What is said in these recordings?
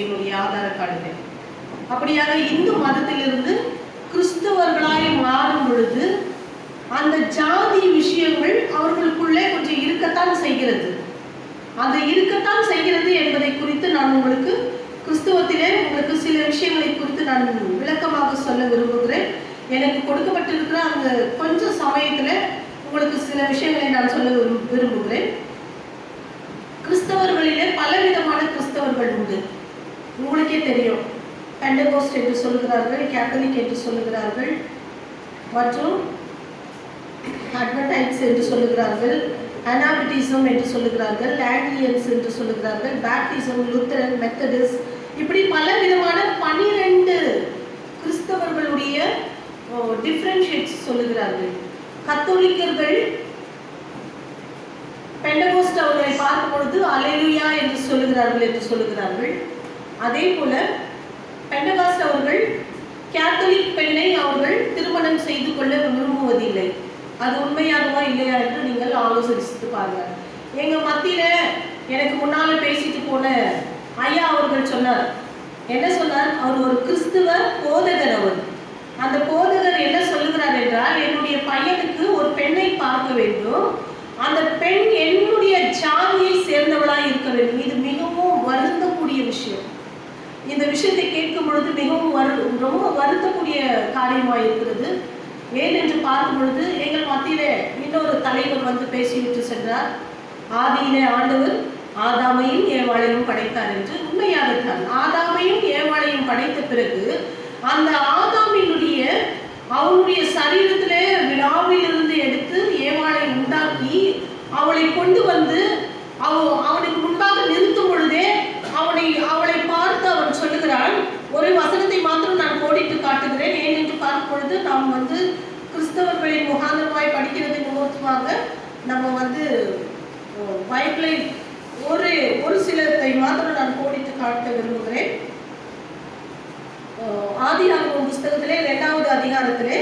என்னுடைய ஆதார கார்டுல அப்படியாக இந்து மதத்திலிருந்து கிறிஸ்தவர்களாய் மாறும் பொழுது அந்த ஜாதி விஷயங்கள் அவர்களுக்குள்ளே கொஞ்சம் இருக்கத்தான் செய்கிறது. அது இருக்கத்தான் செய்கிறது என்பதை குறித்து நான் உங்களுக்கு கிறிஸ்துவத்திலே உங்களுக்கு சில விஷயங்களை குறித்து நான் விளக்கமாக சொல்ல விரும்புகிறேன். எனக்கு கொடுக்கப்பட்டிருக்கிற அந்த கொஞ்சம் சமயத்தில் உங்களுக்கு சில விஷயங்களை நான் சொல்ல விரும்புகிறேன். கிறிஸ்தவர்களிலே பலவிதமான கிறிஸ்தவர்கள் உண்டு. உங்களுக்கே தெரியும். பெண்டகோஸ்ட் என்று சொல்லுகிறார்கள் கேத்தலிக் என்று சொல்லுகிறார்கள் மற்றும் அட்வர்டைஸ் என்று சொல்லுகிறார்கள் அனாபிட்டிசம் என்று சொல்லுகிறார்கள் லேண்டியன்ஸ் என்று சொல்லுகிறார்கள் பேப்டிசம் லுத்தரன் மெத்தடிஸ் இப்படி பல விதமான பனிரெண்டு கிறிஸ்தவர்களுடைய டிஃப்ரென்ஷியேட்ஸ் சொல்லுகிறார்கள். கத்தோலிக்கர்கள் பெண்டகோஸ்ட் அவர்களை பார்க்கும் பொழுது அலைலுயா என்று சொல்லுகிறார்கள் என்று சொல்லுகிறார்கள். அதே போல பெண்டகாஸ்ட் அவர்கள் கேத்தலிக் பெண்ணை அவர்கள் திருமணம் செய்து கொள்ள விரும்புவதில்லை. அது உண்மையாகவா இல்லையா என்று நீங்கள் ஆலோசித்து பாருங்க எங்க மத்தியில எனக்கு முன்னால பேசிட்டு போன ஐயா அவர்கள் சொன்னார். என்ன சொன்னார்? அவர் ஒரு கிறிஸ்துவ போதகர் அவர். அந்த போதகர் என்ன சொல்லுகிறார் என்றால் என்னுடைய பையனுக்கு ஒரு பெண்ணை பார்க்க வேண்டும் அந்த பெண் என்னுடைய ஜாதியை சேர்ந்தவளாய் இருக்க வேண்டும் இது மிகவும் வருந்தக்கூடிய விஷயம் இந்த விஷயத்தை கேட்கும் பொழுது மிகவும் வரு ரொம்ப வருத்தக்கூடிய காரியமாக இருக்கிறது. ஏன் என்று பார்க்கும் பொழுது எங்கள் மத்தியிலே இன்னொரு தலைவர் வந்து பேசிவிட்டு சென்றார். ஆதியிலே ஆண்டவர் ஆதாமையும் ஏவாளையும் படைத்தார் என்று உண்மையாகத்தான் ஆதாமையும் ஏவாளையும் படைத்த பிறகு அந்த ஆதாமினுடைய அவனுடைய சரீரத்திலே விழாவிலிருந்து எடுத்து ஏவாளை உண்டாக்கி அவளை கொண்டு வந்து அவ அவனுக்கு முன் நிறுத்தும் பொழுதே அவனை அவளை பார்த்து அவன் சொல்லுகிறான் ஒரு வசனத்தை மாத்திரம் நான் கோடிட்டு காட்டுகிறேன். ஏனென்று என்று பார்க்கும் பொழுது நாம் வந்து கிறிஸ்தவர்களின் முகாந்திரமாய் படிக்கிறது நிமித்தமாக நம்ம வந்து பைபிளை ஒரு ஒரு சிலத்தை மாத்திரம் நான் கோடிட்டு காட்ட விரும்புகிறேன். ஆதியாகமம் புஸ்தகத்திலே இரண்டாவது அதிகாரத்திலே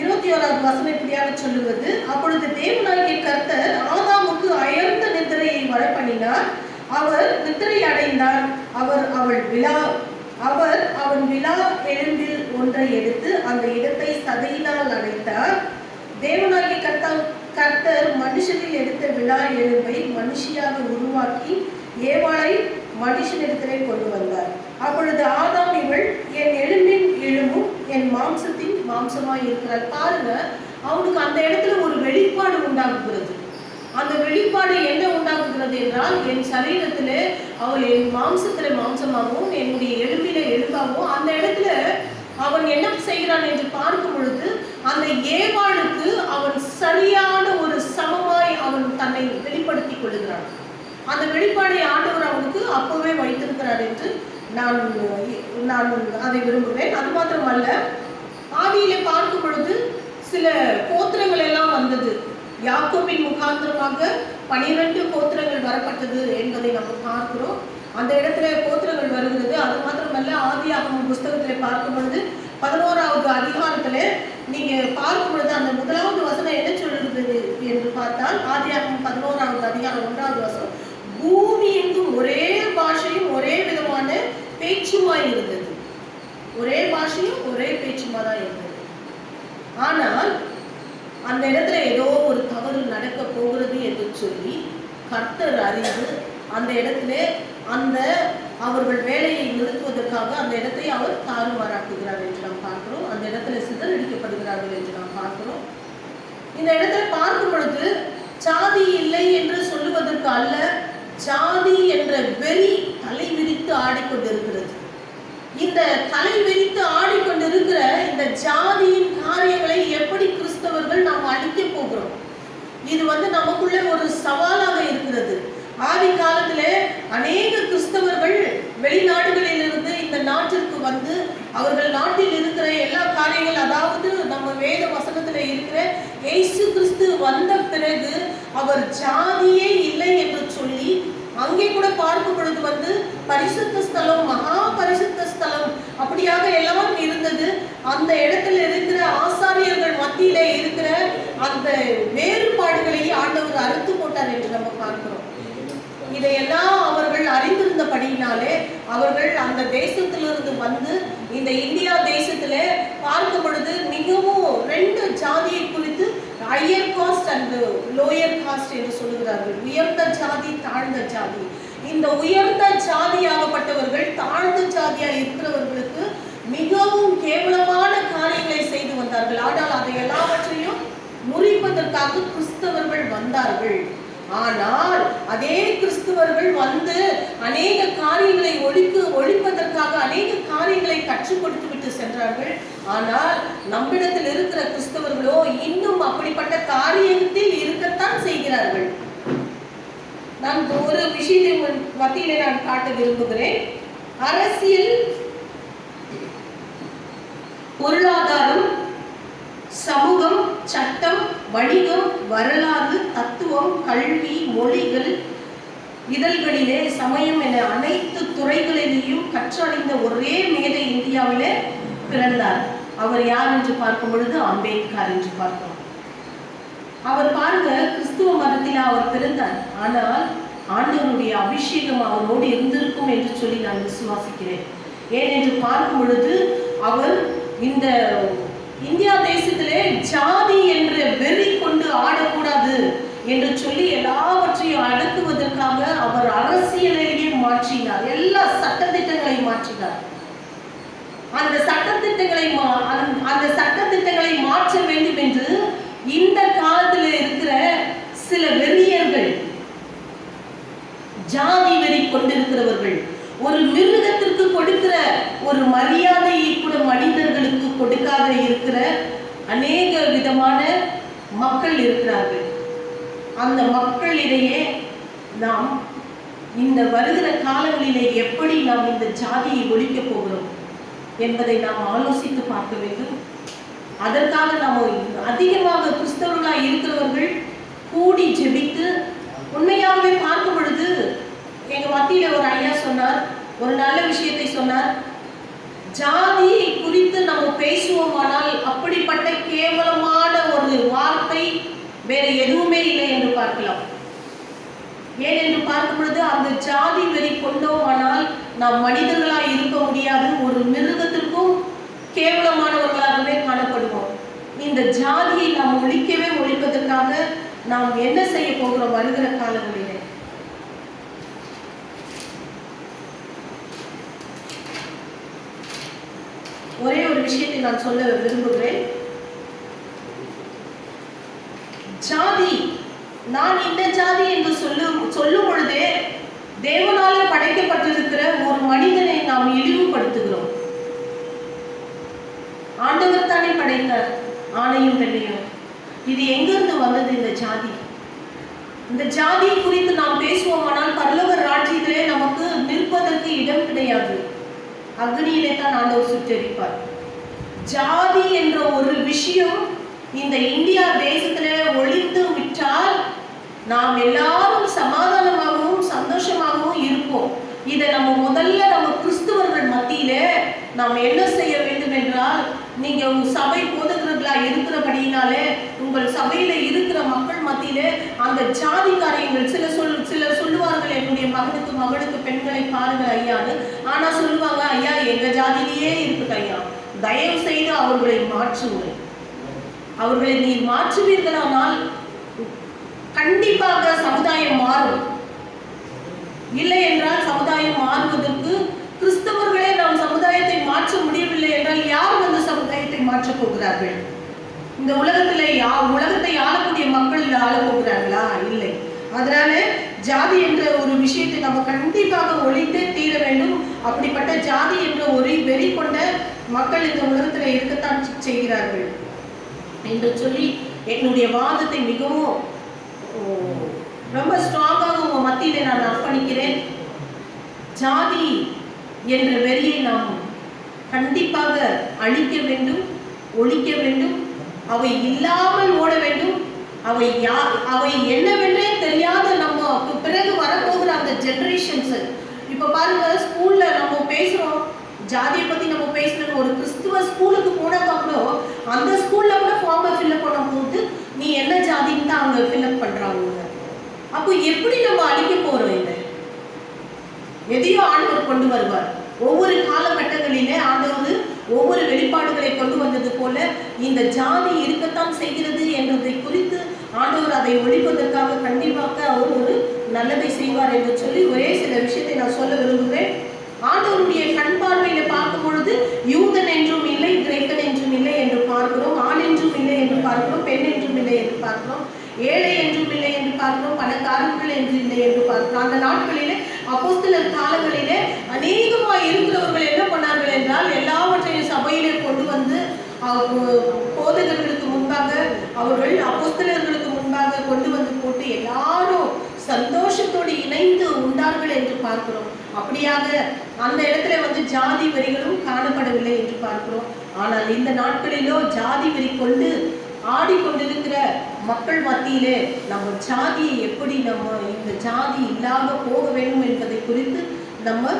இருபத்தி ஓராவது வசனம் இப்படியாக சொல்லுவது அப்பொழுது தேவனாகிய கர்த்தர் ஆதாமுக்கு அயர்ந்த நித்திரையை வரப்பண்ணினார் அவர் நித்திரை அடைந்தார். அவர் அவள் விழா அவர் அவன் விழா எலும்பில் ஒன்றை எடுத்து அந்த இடத்தை சதையினால் அடைத்தார் தேவநாயகி கர்த்தர் கர்த்தர் மனுஷனில் எடுத்த விழா எலும்பை மனுஷியாக உருவாக்கி ஏவாளை மனுஷனிடத்திலே கொண்டு வந்தார். அப்பொழுது ஆதாம் இவள் என் எலும்பின் எலும்பும் என் மாம்சத்தின் மாம்சமாய் இருக்கிறார் பாருங்க அவனுக்கு அந்த இடத்துல ஒரு வெளிப்பாடு உண்டாகுகிறது. அந்த வெளிப்பாடு என்ன உண்டாக்குகிறது என்றால் என் சரீரத்தில் அவள் என் மாம்சத்தில் மாம்சமாகவும் என்னுடைய எலும்பில எலும்பாகவும் அந்த இடத்துல அவன் என்ன செய்கிறான் என்று பார்க்கும் பொழுது அந்த ஏவாளுக்கு அவன் சரியான ஒரு சமமாய் அவன் தன்னை வெளிப்படுத்திக் கொள்கிறான். அந்த வெளிப்பாடை ஆண்டவர் அவனுக்கு அப்பவே வைத்திருக்கிறார் என்று நான் நான் அதை விரும்புகிறேன். அது மாத்திரமல்ல ஆதியிலே பார்க்கும் பொழுது சில கோத்திரங்கள் எல்லாம் வந்தது. யாக்கோபின் முகாந்திரமாக பனிரெண்டு கோத்திரங்கள் வரப்பட்டது என்பதை நம்ம பார்க்கிறோம். அந்த இடத்துல கோத்திரங்கள் வருகிறது. அது மாத்திரமல்ல ஆதி ஆகம புஸ்தகத்திலே பார்க்கும் பொழுது பதினோராவது அதிகாரத்துல நீங்க பார்க்கும் பொழுது அந்த முதலாவது வசனம் என்ன சொல்லுகிறது என்று பார்த்தால் ஆதி ஆகமம் பதினோராவது அதிகாரம் ஒன்றாவது வசனம் பூமி எங்கும் ஒரே பாஷையும் ஒரே விதமான பேச்சுமாய் இருந்தது. ஒரே பாஷையும் ஒரே பேச்சுமா தான் இருந்தது. ஆனால் அந்த இடத்துல சொல்லி கர்த்தர் அறிந்து அந்த இடத்துல அந்த அவர்கள் வேலையை நிறுத்துவதற்காக அந்த இடத்தை அவர் தாறுமாறாக்குகிறார் என்று நாம் பார்க்கிறோம். அந்த இடத்துல சிதறடிக்கப்படுகிறார்கள் என்று நாம் பார்க்கிறோம். இந்த இடத்துல பார்க்கும் பொழுது சாதி இல்லை என்று சொல்லுவதற்கு அல்ல சாதி என்ற வெறி தலை விரித்து ஆடிக்கொண்டிருக்கிறது. இந்த தலை விரித்து ஆடிக்கொண்டிருக்கிற இந்த ஜாதியின் காரியங்களை எப்படி கிறிஸ்தவர்கள் நாம் அழிக்க போகிறோம்? இது வந்து நமக்குள்ள ஒரு சவாலாக இருக்கிறது. ஆதி காலத்துல அநேக கிறிஸ்தவர்கள் வெளிநாடுகளிலிருந்து இந்த நாட்டிற்கு வந்து அவர்கள் நாட்டில் இருக்கிற எல்லா காரியங்கள் அதாவது நம்ம வேத வசனத்துல இருக்கிற இயேசு கிறிஸ்து வந்த பிறகு அவர் ஜாதியே இல்லை என்று சொல்லி அங்கே கூட பார்க்கும் பொழுது வந்து பரிசுத்த ஸ்தலம் மகா பரிசுத்த ஸ்தலம் அப்படியாக எல்லாம் இருந்தது. அந்த இடத்துல இருக்கிற ஆசாரியர்கள் மத்தியில இருக்கிற அந்த வேறு அறுத்து போட்டார் என்று நம்ம பார்க்கிறோம். இதையெல்லாம் அவர்கள் அறிந்திருந்தபடியினாலே அவர்கள் அந்த தேசத்திலிருந்து வந்து இந்த இந்தியா தேசத்துல பார்க்கும் பொழுது மிகவும் ரெண்டு ஜாதியை குறித்து higher caste and lower caste என்று சொல்லுகிறார்கள். உயர்ந்த ஜாதி தாழ்ந்த ஜாதி. இந்த உயர்ந்த ஜாதியாகப்பட்டவர்கள் தாழ்ந்த ஜாதியா இருக்கிறவர்களுக்கு மிகவும் கேவலமான காரியங்களை செய்து வந்தார்கள் ஆனால் அதை எல்லாவற்றையும் முறிப்பதற்காக கிறிஸ்தவர்கள் வந்தார்கள். ஆனால் அதே கிறிஸ்தவர்கள் வந்து அநேக காரியங்களை ஒழிக்கு ஒழிப்பதற்காக அநேக காரியங்களை கற்றுக் கொடுத்து விட்டு சென்றார்கள். ஆனால் நம்மிடத்தில் இருக்கிற கிறிஸ்தவர்களோ இன்னும் அப்படிப்பட்ட காரியத்தில் இருக்கத்தான் செய்கிறார்கள். நான் ஒரு விஷயத்தை மத்தியிலே நான் காட்ட விரும்புகிறேன். அரசியல் பொருளாதாரம் சமூகம் சட்டம் வணிகம் வரலாறு தத்துவம் கல்வி மொழிகள் இதழ்களிலே சமயம் என அனைத்து துறைகளிலேயும் கற்றடைந்த ஒரே மேதை இந்தியாவிலே பிறந்தார். அவர் யார் என்று பார்க்கும் பொழுது அம்பேத்கர் என்று பார்க்கிறோம். அவர் பாருங்க கிறிஸ்துவ மதத்தில் அவர் பிறந்தார். ஆனால் ஆண்டவருடைய அபிஷேகம் அவரோடு இருந்திருக்கும் என்று சொல்லி நான் விசுவாசிக்கிறேன். ஏன் என்று பார்க்கும் பொழுது அவர் இந்த இந்தியா தேசத்திலே ஜாதி என்ற வெறி கொண்டு ஆடக்கூடாது என்று சொல்லி எல்லாவற்றையும் அடக்குவதற்காக அவர் அரசியலையே மாற்றினார். எல்லா சட்டத்திட்டங்களையும் மாற்றினார். அந்த சட்டத்திட்டங்களை மா- அந்த- அந்த சட்டத்திட்டங்களை மாற்ற வேண்டும் என்று இந்த காலத்தில் இருக்கிற சில வெறியர்கள் ஜாதி வெறி கொண்டிருக்கிறவர்கள் ஒரு மிருகத்திற்கு கொடுக்கிற ஒரு மரியாதையை கூட மனிதர்களுக்கு கொடுக்காத இருக்கிற அநேக விதமான மக்கள் இருக்கிறார்கள் அந்த மக்களிடையே நாம் இந்த வருகிற காலங்களிலே எப்படி நாம் இந்த ஜாதியை ஒழிக்கப் போகிறோம் என்பதை நாம் ஆலோசித்து பார்க்க வேண்டும். அதற்காக நாம் அதிகமாக கிறிஸ்தவர்களாக இருக்கிறவர்கள் கூடி ஜெபித்து உண்மையாகவே பார்க்கும் பொழுது எங்க மத்தியில ஒரு ஐயா சொன்னார் ஒரு நல்ல விஷயத்தை சொன்னார். ஜாதியை குறித்து நம்ம பேசுவோமானால் அப்படிப்பட்ட கேவலமான ஒரு வார்த்தை வேற எதுவுமே இல்லை என்று பார்க்கலாம். ஏன் என்று பார்க்கும் பொழுது அந்த ஜாதி வெறி கொண்டோமானால் நாம் மனிதர்களாக இருக்க முடியாது ஒரு மிருகத்திற்கும் கேவலமானவர்களாகவே காணப்படுவோம். இந்த ஜாதியை நாம் ஒழிக்கவே ஒழிப்பதற்காக நாம் என்ன செய்ய போகிறோம் வருகிற காலங்களிலே? ஒரே ஒரு விஷயத்தை நான் சொல்ல விரும்புகிறேன். ஜாதி நான் இந்த ஜாதி என்று சொல்லும் சொல்லும் பொழுதே தேவனால படைக்கப்பட்டிருக்கிற ஒரு மனிதனை நாம் இழிவுபடுத்துகிறோம். ஆண்டவர் தானே படைத்தார் ஆணையும் பெண்ணையும் இது எங்கிருந்து வந்தது இந்த ஜாதி? இந்த ஜாதி குறித்து நாம் பேசுவோமானால் பல்லவர் ராஜ்யத்திலே நமக்கு நிற்பதற்கு இடம் கிடையாது. அக்னியிலே தான் ஆண்டவர் சுற்றறிப்பார். ஜாதி என்ற ஒரு விஷயம் இந்த இந்தியா தேசத்திலே ஒழித்து விட்டால் நாம் எல்லா இதை நம்ம முதல்ல நம்ம கிறிஸ்துவர்கள் மத்தியில நாம் என்ன செய்ய வேண்டும் என்றால் நீங்க உங்க சபை போதகர்களா இருக்கிறபடியினாலே உங்கள் சபையில இருக்கிற மக்கள் மத்தியில அந்த ஜாதி காரியங்கள் சில சொல் சில சொல்லுவார்கள் என்னுடைய மகனுக்கு மகளுக்கு பெண்களை பாருங்க ஐயான்னு ஆனா சொல்லுவாங்க ஐயா எங்க ஜாதியிலேயே இருக்குது ஐயா. தயவு செய்து அவர்களை மாற்றுங்கள். அவர்களை நீ மாற்றுவீர்களானால் கண்டிப்பாக சமுதாயம் மாறும். இல்லை என்றால் சமுதாயம் மாறுவதற்கு கிறிஸ்தவர்களே நாம் சமுதாயத்தை மாற்ற முடியவில்லை என்றால் யார் வந்து சமுதாயத்தை மாற்றப் போகிறார்கள்? இந்த உலகத்தில் யா உலகத்தை ஆளக்கூடிய மக்கள் ஆள போகிறார்களா? இல்லை. அதனால ஜாதி என்ற ஒரு விஷயத்தை நம்ம கண்டிப்பாக ஒழித்தே தீர வேண்டும். அப்படிப்பட்ட ஜாதி என்ற ஒரு வெறி கொண்ட மக்கள் இந்த உலகத்தில் இருக்கத்தான் செய்கிறார்கள். என்று சொல்லி என்னுடைய வாதத்தை மிகவும் ஓ, ரொம்ப ஸ்ட்ராங்காக உங்க மத்தியில நான் ஜாதி என்ற வெறியை நாம் கண்டிப்பாக அழிக்க வேண்டும் ஒழிக்க வேண்டும் அவை இல்லாமல் ஓட வேண்டும் அவை யா அவை என்னவென்றே தெரியாத நம்ம பிறகு வரப்போகிற அந்த ஜென்ரேஷன்ஸு இப்போ பாருங்க ஸ்கூல்ல நம்ம பேசுகிறோம் ஜாதியை பற்றி நம்ம பேசுகிறோம் ஒரு கிறிஸ்துவ ஸ்கூலுக்கு போனதுக்கப்புறம் கூட அந்த ஸ்கூலில் கூட ஃபார்மை ஃபில்அப் பண்ணும்போது நீ என்ன ஜாதின்னு தான் அவங்க ஃபில்அப் பண்ணுறாங்க அப்போ எப்படி நம்ம அழிக்க போறோம் இதை எதையோ ஆண்டவர் கொண்டு வருவார். ஒவ்வொரு காலகட்டங்களிலே ஆண்டவர் ஒவ்வொரு வெளிப்பாடுகளை கொண்டு வந்தது போல இந்த ஜாதி இருக்கத்தான் செய்கிறது என்பதை குறித்து ஆண்டவர் அதை ஒழிப்பதற்காக கண்டிப்பாக அவர் ஒரு நல்லதை செய்வார் என்று சொல்லி ஒரே சில விஷயத்தை நான் சொல்ல விரும்புகிறேன். ஆண்டவருடைய கண் பார்வையில பார்க்கும் பொழுது யூதன் என்றும் இல்லை கிரேக்கன் என்றும் இல்லை என்று பார்க்கிறோம் ஆண் என்றும் இல்லை என்று பார்க்கிறோம் பெண் என்றும் இல்லை என்று பார்க்கிறோம் ஏழை என்றும் இல்லை என்று பார்க்கிறோம் பணக்காரர்கள் என்று இல்லை என்று பார்க்கிறோம். அந்த நாட்களிலே அப்போஸ்தலர் காலங்களிலே அநேகமாக இருக்கிறவர்கள் என்ன பண்ணார்கள் என்றால் எல்லாவற்றையும் சபையிலே கொண்டு வந்து அவ- போதகர்களுக்கு முன்பாக அவர்கள் அப்போஸ்தலர்களுக்கு முன்பாக கொண்டு வந்து போட்டு எல்லாரும் சந்தோஷத்தோடு இணைந்து உண்டார்கள் என்று பார்க்கிறோம் அப்படியாக அந்த இடத்துல வந்து ஜாதி வரிகளும் காணப்படவில்லை என்று பார்க்கிறோம். ஆனால் இந்த நாட்களிலோ ஜாதி வரி கொண்டு ஆடிக்கொண்டிருக்கிற மக்கள் மத்தியிலே நம்ம ஜாதியை எப்படி நம்ம இந்த ஜாதி இல்லாம போக வேண்டும் என்பதை குறித்து நம்ம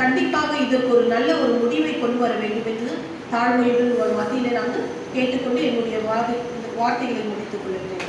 கண்டிப்பாக இதற்கு ஒரு நல்ல ஒரு முடிவை கொண்டு வர வேண்டும் என்று தாழ்மையுடன் ஒரு மத்தியிலே நான் கேட்டுக்கொண்டு என்னுடைய வார்த்தை வார்த்தைகளை முடித்துக் கொள்கிறேன்.